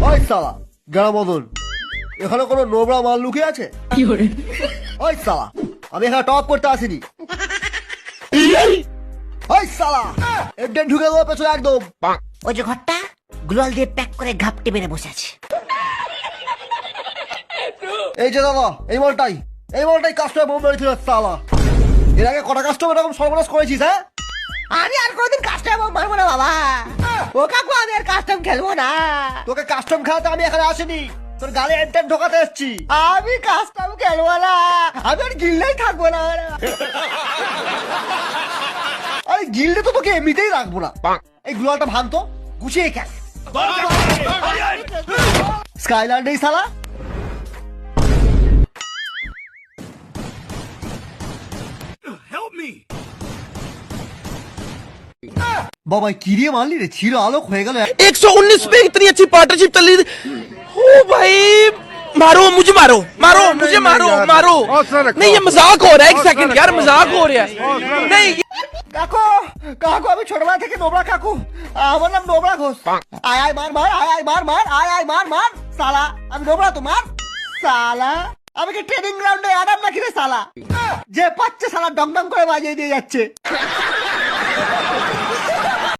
ওই সালা মদন এখানে কোনো নোবরা মাল লুকিয়ে আছে? ওই সালা আমি এখানে টপ করতে আসিনি। ওই সালা একদিন ঢুকে দেবো পেছনে একদম। ওই যে ঘরটা গ্লোয়াল দিয়ে প্যাক করে ঘাপটে মেরে বসে আছে। এই যে দাদা এই মালটাই এই মালটাই কাস্টমার বোম মেরেছিল সালা এর আগে কটা কাস্টমার এরকম সর্বনাশ করেছিস হ্যাঁ? আমি আর কোনোদিন কাস্টমার মারবো না বাবা। ও কাকু আমি আর কাস্টম খেলব না। তোকে কাস্টম খেলাতে আমি এখানে আসিনি। তোর গালে এন্টেন ঢোকাতে এসছি। আমি কাস্টম খেলব না। আমি আর গিল্লেই থাকব না। আরে গিল্ডে তো তোকে এমনিতেই রাখব না। এই গুলাটা ভাঙতো গুছিয়ে খেল। স্কাইল্যান্ড এই সালা বাবা কি দিয়ে মারলি রে ছিল আলোক হয়ে গেল 119 पे इतनी अच्छी पार्टनरशिप चल रही थी ओ भाई मारो मुझे मारो मारो मुझे मारो मारो नहीं ये मजाक हो रहा है एक सेकंड यार मजाक हो रहा है नहीं কাকু কাকু আমি ছোটবেলা থেকে নোবরা কাকু আমার নাম নোবরা ঘোষ আয় আয় মার মার আয় আয় মার মার আয় আয় মার মার সালা আমি নোবরা তোমার সালা আমি কি ট্রেনিং গ্রাউন্ডে আরাম নাকি রে সালা যে পাচ্ছে সালা ডং ডং করে বাজিয়ে দিয়ে যাচ্ছে